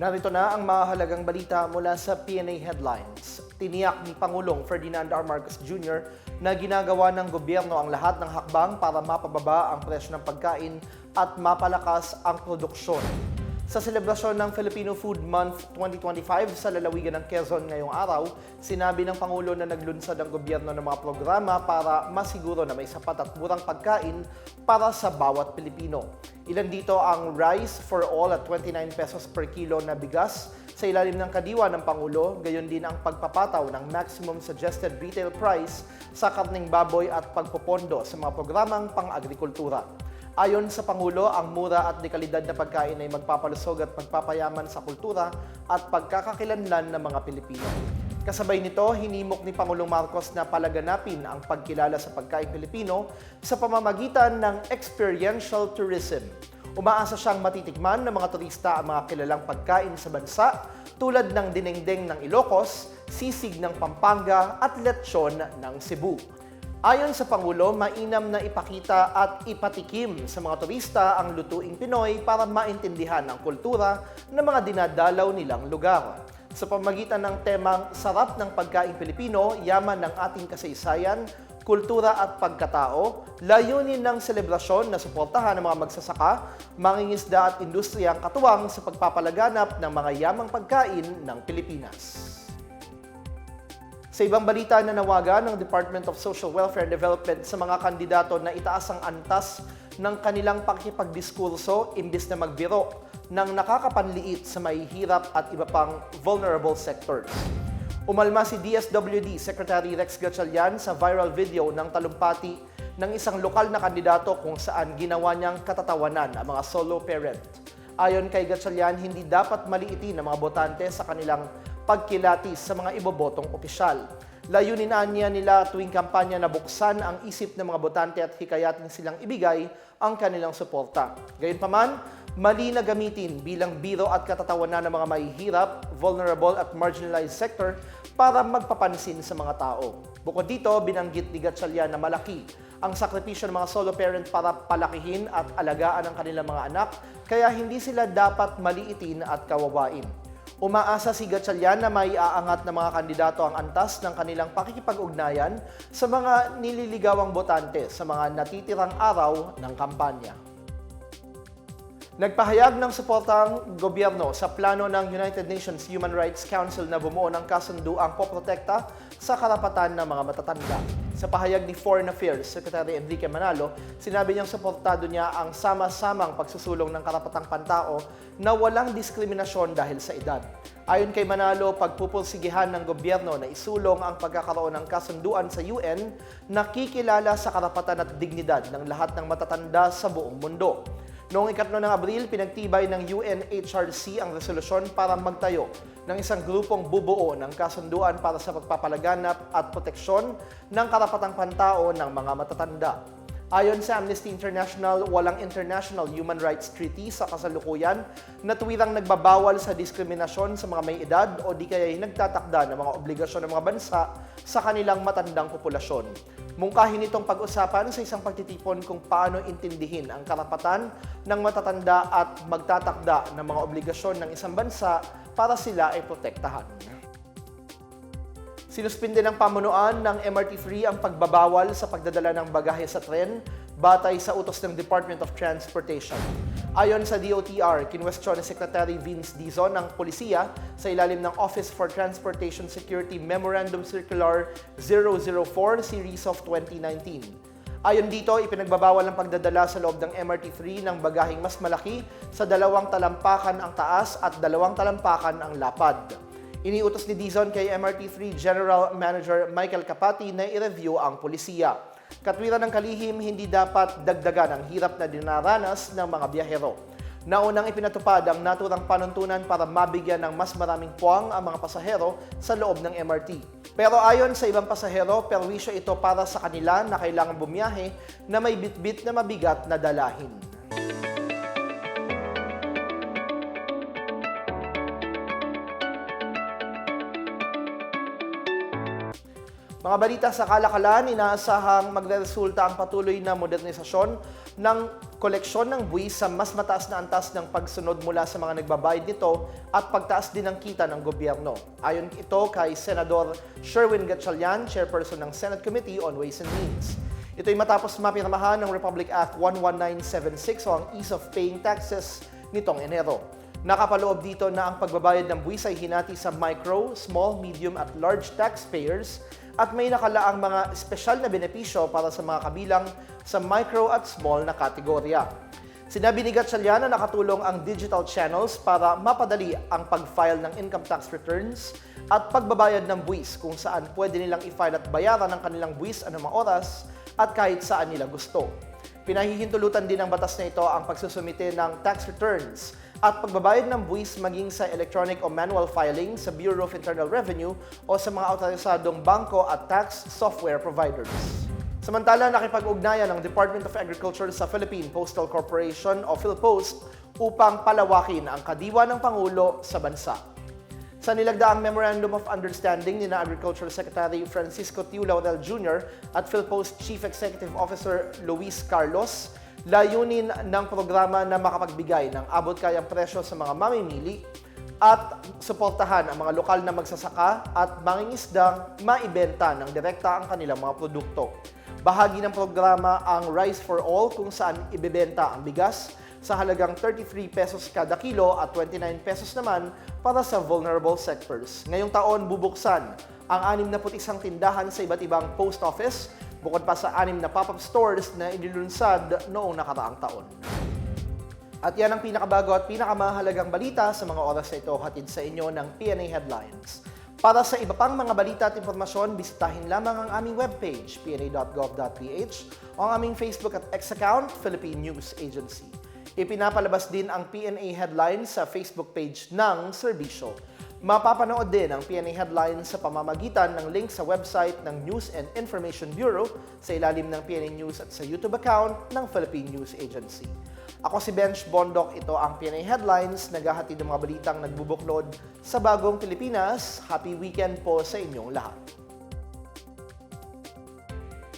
Narito na ang mahalagang balita mula sa PNA Headlines. Tiniyak ni Pangulong Ferdinand R. Marcos Jr. na ginagawa ng gobyerno ang lahat ng hakbang para mapababa ang presyo ng pagkain at mapalakas ang produksyon. Sa selebrasyon ng Filipino Food Month 2025 sa lalawigan ng Quezon ngayong araw, sinabi ng Pangulo na naglunsad ang gobyerno ng mga programa para masiguro na may sapat at murang pagkain para sa bawat Pilipino. Ilan dito ang Rice for All at 29 pesos per kilo na bigas sa ilalim ng kadiwa ng Pangulo, gayon din ang pagpapataw ng maximum suggested retail price sa karning baboy at pagpopondo sa mga programang pang-agrikultura. Ayon sa Pangulo, ang mura at dekalidad na pagkain ay magpapalusog at magpapayaman sa kultura at pagkakakilanlan ng mga Pilipino. Kasabay nito, hinimok ni Pangulong Marcos na palaganapin ang pagkilala sa pagkain Pilipino sa pamamagitan ng experiential tourism. Umaasa siyang matitikman ng mga turista ang mga kilalang pagkain sa bansa tulad ng dinengdeng ng Ilocos, sisig ng Pampanga at lechon ng Cebu. Ayon sa Pangulo, mainam na ipakita at ipatikim sa mga turista ang lutuing Pinoy para maintindihan ang kultura ng mga dinadalaw nilang lugar. Sa pamagitan ng temang Sarap ng Pagkain Pilipino, Yaman ng ating kasaysayan, kultura at pagkatao, layunin ng selebrasyon na suportahan ng mga magsasaka, mangingisda at industriyang katuwang sa pagpapalaganap ng mga yamang pagkain ng Pilipinas. Sa ibang balita na nawagan ng Department of Social Welfare and Development sa mga kandidato na itaas ang antas ng kanilang pakikipagdiskurso imbis na magbiro ng nakakapanliit sa mahihirap at iba pang vulnerable sectors. Umalma si DSWD Secretary Rex Gatchalian sa viral video ng talumpati ng isang lokal na kandidato kung saan ginawa niyang katatawanan ang mga solo parent. Ayon kay Gatchalian, hindi dapat maliitin ang mga botante sa kanilang pagkilatis sa mga ibobotong opisyal. Layunin niya nila tuwing kampanya na buksan ang isip ng mga botante at hikayatin silang ibigay ang kanilang suporta. Gayunpaman, mali na gamitin bilang biro at katatawanan ng mga mahihirap, vulnerable at marginalized sector para magpapansin sa mga tao. Bukod dito, binanggit ni Gatchalian na malaki ang sakripisyo ng mga solo parent para palakihin at alagaan ang kanilang mga anak, kaya hindi sila dapat maliitin at kawawain. Umaasa si Gatchalian na may aangat ng mga kandidato ang antas ng kanilang pakikipag-ugnayan sa mga nililigawang botante sa mga natitirang araw ng kampanya. Nagpahayag ng suportang gobyerno sa plano ng United Nations Human Rights Council na bumuo ng kasunduang poprotekta sa karapatan ng mga matatanda. Sa pahayag ni Foreign Affairs Secretary Enrique Manalo, sinabi niyang suportado niya ang sama-samang pagsusulong ng karapatang pantao na walang diskriminasyon dahil sa edad. Ayon kay Manalo, pagpupulsigihan ng gobyerno na isulong ang pagkakaroon ng kasunduan sa UN, nakikilala sa karapatan at dignidad ng lahat ng matatanda sa buong mundo. Noong ikatlo ng Abril, pinagtibay ng UNHRC ang resolusyon para magtayo ng isang grupong bubuo ng kasunduan para sa pagpapalaganap at proteksyon ng karapatang pantao ng mga matatanda. Ayon sa Amnesty International, walang international human rights treaty sa kasalukuyan na tuwirang nagbabawal sa diskriminasyon sa mga may edad o di kaya nagtatakda ng mga obligasyon ng mga bansa sa kanilang matandang populasyon. Mungkahin itong pag-usapan sa isang pagtitipon kung paano intindihin ang karapatan ng matatanda at magtatakda ng mga obligasyon ng isang bansa para sila ay protektahan. Sinuspinde ng pamunuan ng MRT3 ang pagbabawal sa pagdadala ng bagahe sa tren batay sa utos ng Department of Transportation. Ayon sa DOTR, kinwestiyon ni Secretary Vince Dizon ng polisiya sa ilalim ng Office for Transportation Security Memorandum Circular 004 Series of 2019. Ayon dito, ipinagbabawal ang pagdadala sa loob ng MRT3 ng bagaheng mas malaki sa dalawang talampakan ang taas at dalawang talampakan ang lapad. Iniutos ni Dizon kay MRT3 General Manager Michael Capati na i-review ang polisiya. Katwiran ng kalihim, hindi dapat dagdagan ang hirap na dinaranas ng mga biyahero. Naunang ipinatupad ang naturang panuntunan para mabigyan ng mas maraming puwang ang mga pasahero sa loob ng MRT. Pero ayon sa ibang pasahero, perwisyo ito para sa kanila na kailangan bumiyahe na may bitbit na mabigat na dalahin. Mga balita sa kalakalan, inaasahang magresulta ang patuloy na modernisasyon ng koleksyon ng buwis sa mas mataas na antas ng pagsunod mula sa mga nagbabayad nito at pagtaas din ng kita ng gobyerno. Ayon ito kay Senador Sherwin Gatchalian, chairperson ng Senate Committee on Ways and Means. Ito'y matapos mapirmahan ng Republic Act 11976 o ang Ease of Paying Taxes nitong Enero. Nakapaloob dito na ang pagbabayad ng buwis ay hinati sa micro, small, medium at large taxpayers at may nakalaang mga espesyal na benepisyo para sa mga kabilang sa micro at small na kategorya. Sinabi ni Gatchalian na nakatulong ang digital channels para mapadali ang pag-file ng income tax returns at pagbabayad ng buwis kung saan pwede nilang i-file at bayaran ang kanilang buwis anumang oras at kahit saan nila gusto. Pinahihintulutan din ng batas na ito ang pagsusumite ng tax returns at pagbabayad ng buwis maging sa electronic o manual filing sa Bureau of Internal Revenue o sa mga autorisadong bangko at tax software providers. Samantala, nakipag-ugnayan ng Department of Agriculture sa Philippine Postal Corporation o PhilPost upang palawakin ang kadiwa ng Pangulo sa bansa. Sa nilagdaang Memorandum of Understanding ni na Agriculture Secretary Francisco Tiu Laurel Jr. at PhilPost Chief Executive Officer Luis Carlos, layunin ng programa na makapagbigay ng abot kayang presyo sa mga mamimili at suportahan ang mga lokal na magsasaka at mangingisdang maibenta ng direkta ang kanilang mga produkto. Bahagi ng programa ang Rice for All kung saan ibebenta ang bigas sa halagang 33 pesos kada kilo at 29 pesos naman para sa vulnerable sectors. Ngayong taon, bubuksan ang 61 tindahan sa iba't ibang post office bukod pa sa anim na pop-up stores na inilunsad noong nakaraang taon. At yan ang pinakabago at pinakamahalagang balita sa mga oras na ito hatid sa inyo ng PNA Headlines. Para sa iba pang mga balita at impormasyon, bisitahin lamang ang aming webpage, pna.gov.ph o ang aming Facebook at X account, Philippine News Agency. Ipinapalabas din ang PNA Headlines sa Facebook page ng serbisyo. Mapapanood din ang PNA Headlines sa pamamagitan ng link sa website ng News and Information Bureau sa ilalim ng PNA News at sa YouTube account ng Philippine News Agency. Ako si Bench Bondok, ito ang PNA Headlines, naghahatid ng mga balitang nagbubuklod sa bagong Pilipinas. Happy weekend po sa inyong lahat.